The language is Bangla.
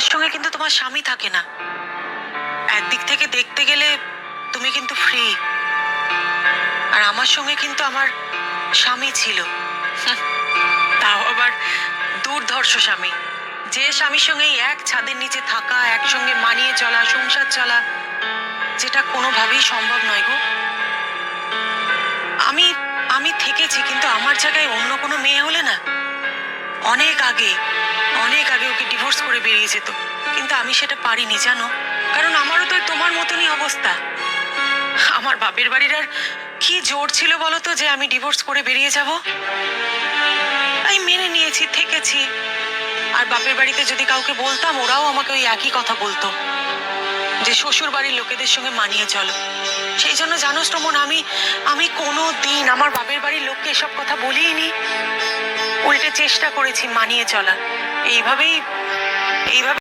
আমার সঙ্গে কিন্তু তোমার স্বামী থাকে না। একদিক থেকে দেখতে গেলে তুমি কিন্তু ফ্রি আর আমার সঙ্গে কিন্তু আমার স্বামী ছিল। তাও আবার দুর্ধর্ষ স্বামী। যে স্বামীর সঙ্গে এক ছাদের নিচে থাকা, একসঙ্গে মানিয়ে চলা, সংসার চলা, যেটা কোনোভাবেই সম্ভব নয় গো। আমি আমি থেকেছি, কিন্তু আমার জায়গায় অন্য কোনো মেয়ে হলে না? অনেক আগে যেত। কিন্তু আমি সেটা পারিনি, জানো? কারণ আমারও তো তোমার মতনই অবস্থা। আমার বাপের বাড়ির আর কি জোর ছিল বলো তো যে আমি ডিভোর্স করে বেরিয়ে যাব? আমি মেনে নিয়েছি, থেকেছি। আর বাপের বাড়িতে যদি কাউকে বলতাম, ওরাও আমাকে ওই একই কথা বলতো। যে শ্বশুর বাড়ির লোকেদের সঙ্গে মানিয়ে চলো। সেই জন্য জানো শ্রমণ আমি আমি কোনো দিন আমার বাপের বাড়ির লোককে এসব কথা বলিনি। উল্টে চেষ্টা করেছি মানিয়ে চলা এইভাবেই এইভাবে